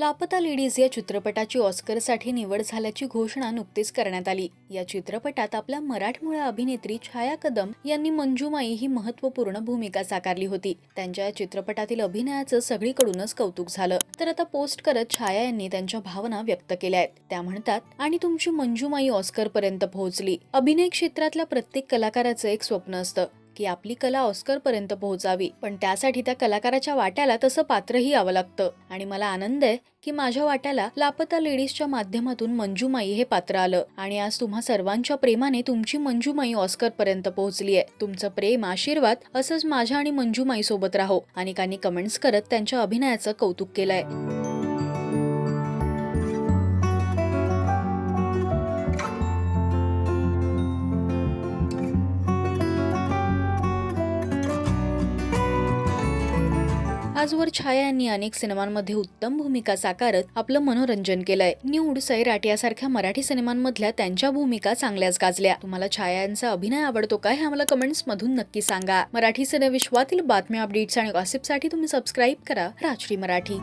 लापता लेडीज या चित्रपटाची ऑस्करसाठी निवड झाल्याची घोषणा नुकतीच करण्यात आली. या चित्रपटात आपल्या मराठमोळ्या अभिनेत्री छाया कदम यांनी मंजुमाई ही महत्त्वपूर्ण भूमिका साकारली होती. त्यांच्या या चित्रपटातील अभिनयाचं सगळीकडूनच कौतुक झालं. तर आता पोस्ट करत छाया यांनी त्यांच्या भावना व्यक्त केल्या आहेत. त्या म्हणतात आणि तुमची मंजुमाई ऑस्कर पर्यंत पोहोचली. अभिनय क्षेत्रातल्या प्रत्येक कलाकाराचं एक स्वप्न असतं. की आपली कला ऑस्कर पर्यंत पोहोचावी. पण त्यासाठी त्या कलाकाराच्या वाट्याला तसं पात्रही यावं लागतं. आणि मला आनंद आहे की माझ्या वाट्याला लापता लेडीजच्या माध्यमातून मंजुमाई हे पात्र आलं. आणि आज तुम्हा सर्वांच्या प्रेमाने तुमची मंजुमाई ऑस्कर पर्यंत पोहोचली आहे. तुमचं प्रेम आशीर्वाद असंच माझ्या आणि मंजुमाई सोबत राहो अनेकांनी कमेंट्स करत त्यांच्या अभिनयाचं कौतुक केलंय. आजवर छाया यांनी अनेक सिनेमांमध्ये उत्तम भूमिका साकारत आपलं मनोरंजन केलंय. न्यूड सैराट यासारख्या मराठी सिनेमांमधल्या त्यांच्या भूमिका चांगल्याच गाजल्या. तुम्हाला छाया यांचा अभिनय आवडतो काय हे आम्हाला कमेंट्स मधून नक्की सांगा. मराठी सिनेविश्वातील बातम्या अपडेट्स आणि गॉसिपसाठी तुम्ही सबस्क्राईब करा राजश्री मराठी.